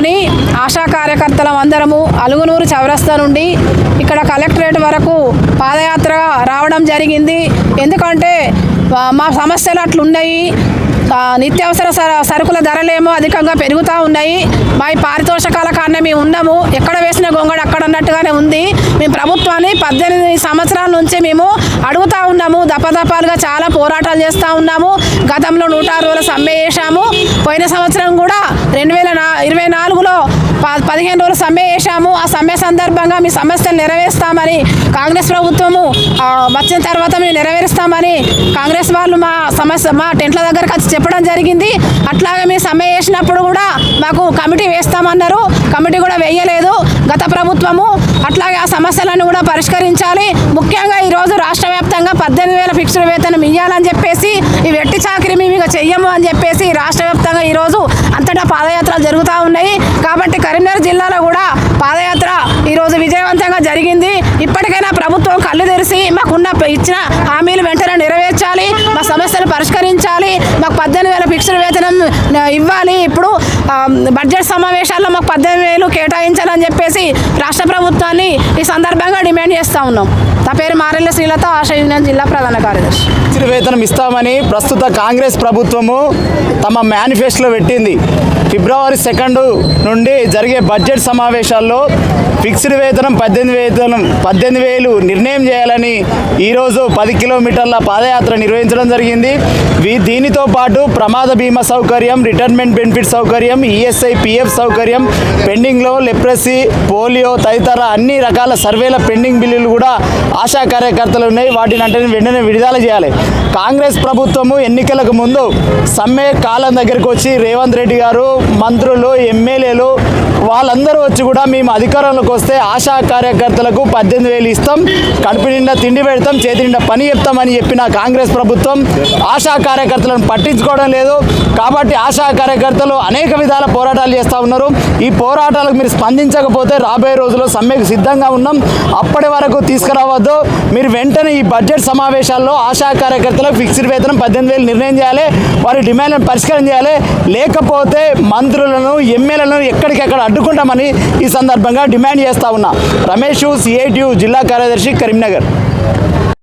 జిల్లాలోని ఆశా కార్యకర్తలం అందరము అలుగునూరు చౌరస్తా నుండి ఇక్కడ కలెక్టరేట్ వరకు పాదయాత్ర రావడం జరిగింది. ఎందుకంటే మా సమస్యలు అట్లున్నాయి. నిత్యావసర సర- సరుకుల ధరలేమో అధికంగా పెరుగుతూ ఉన్నాయి. మా ఈ పారితోషకాల కారణం మేము ఉన్నాము. ఎక్కడ వేసిన గొంగడు అక్కడ అన్నట్టుగానే ఉంది. మేము ప్రభుత్వాన్ని పద్దెనిమిది సంవత్సరాల నుంచి మేము అడుగుతా ఉన్నాము. దపదపాలుగా చాలా పోరాటాలు చేస్తూ ఉన్నాము. గతంలో నూట ఆరు రోజుల సమ్మె చేశాము. పోయిన సంవత్సరం కూడా రెండు వేల నా ఇరవై నాలుగులో పదిహేను రోజులు సమ్మె చేశాము. ఆ సమ్మె సందర్భంగా మీ సమస్యలు నెరవేరుస్తామని కాంగ్రెస్ ప్రభుత్వము వచ్చిన తర్వాత మేము నెరవేరుస్తామని కాంగ్రెస్ వాళ్ళు మా సమస్య మా టెంట్ల దగ్గరకు వచ్చి చెప్పడం జరిగింది. అట్లాగే మేము సమ్మె చేసినప్పుడు కూడా మాకు కమిటీ వేస్తామన్నారు. కమిటీ కూడా వేయలేదు గత ప్రభుత్వము. అట్లాగే ఆ సమస్యలను కూడా పరిష్కరించాలి. ముఖ్యంగా ఈరోజు రాష్ట్ర వ్యాప్తంగా పద్దెనిమిది వేల ఫిక్స్డ్ వేతనం ఇవ్వాలని చెప్పేసి ఈ వెట్టి చాకరీ మేము ఇక చెయ్యము అని చెప్పేసి రాష్ట్ర వ్యాప్తంగా ఈరోజు అంతటా పాదయాత్రలు జరుగుతూ ఉన్నాయి. కాబట్టి కరీంనగర్ జిల్లాలో కూడా పాదయాత్ర ఈరోజు విజయవంతంగా జరిగింది. ఇప్పటికైనా ప్రభుత్వం కళ్ళు తెరిచి మాకున్న ఇచ్చిన హామీలు వెంటనే నెరవేర్చాలి. మా సమస్యలు పరిష్కరించాలి. మాకు పద్దెనిమిది వేల ఫిక్స్డ్ వేతనం ఇవ్వాలి. ఇప్పుడు బడ్జెట్ సమావేశాల్లో మాకు పద్దెనిమిది వేలు కేటాయించాలని చెప్పేసి రాష్ట్ర ప్రభుత్వాన్ని ఈ సందర్భంగా డిమాండ్ చేస్తూ ఉన్నాం. నా పేరు మారెల్ల శ్రీలత ఆశ యూనియన్ జిల్లా ప్రధాన కార్యదర్శి. ఫిక్స్డ్ వేతనం ఇస్తామని ప్రస్తుత కాంగ్రెస్ ప్రభుత్వము తమ మేనిఫెస్టోలో పెట్టింది. ఫిబ్రవరి సెకండ్ నుండి జరిగే బడ్జెట్ సమావేశాల్లో ఫిక్స్డ్ వేతనం పద్దెనిమిది వేతనం పద్దెనిమిది వేలు నిర్ణయం చేయాలని ఈరోజు పది కిలోమీటర్ల పాదయాత్ర నిర్వహించడం జరిగింది. వీ- దీనితో పాటు ప్రమాద బీమా సౌకర్యం సౌకర్యం రిటైర్మెంట్ బెనిఫిట్ సౌకర్యం ఈఎస్ఐ పిఎఫ్ సౌకర్యం పెండింగ్లో లెప్రసీ పోలియో తదితర అన్ని రకాల సర్వేల పెండింగ్ బిల్లులు కూడా ఆశా కార్యకర్తలు ఉన్నాయి. వాటిని అంటే వెంటనే విడుదల చేయాలి. కాంగ్రెస్ ప్రభుత్వము ఎన్నికలకు ముందు సమ్మె కాలం దగ్గరికి వచ్చి రేవంత్ రెడ్డి గారు మంత్రులు ఎమ్మెల్యేలు వాళ్ళందరూ వచ్చి కూడా మేము అధికారంలోకి వస్తే ఆశా కార్యకర్తలకు పద్దెనిమిది వేలు ఇస్తాం. కడుపు నిండా తిండి పెడతాం చేతి నిండా పని చెప్తామని చెప్పిన కాంగ్రెస్ ప్రభుత్వం ఆశా కార్యకర్తలను పట్టించుకోవడం లేదు. కాబట్టి ఆశా కార్యకర్తలు అనేక విధాల పోరాటాలు చేస్తూ ఉన్నారు. ఈ పోరాటాలకు మీరు స్పందించకపోతే రాబోయే రోజుల్లో సమ్మెకు సిద్ధంగా ఉన్నాం. అప్పటి వరకు తీసుకురావద్దు. మీరు వెంటనే ఈ బడ్జెట్ సమావేశాల్లో ఆశా కార్యకర్తలకు ఫిక్స్డ్ వేతనం పద్దెనిమిది వేలు నిర్ణయం చేయాలి. వారి డిమాండ్లను పరిష్కారం చేయాలి. లేకపోతే మంత్రులను ఎమ్మెల్యేలను ఎక్కడికెక్కడ అడ్డుకుంటామని ఈ సందర్భంగా డిమాండ్ చేస్తా ఉన్నా. రమేష్ సిఐటియు జిల్లా కార్యదర్శి కరీంనగర్.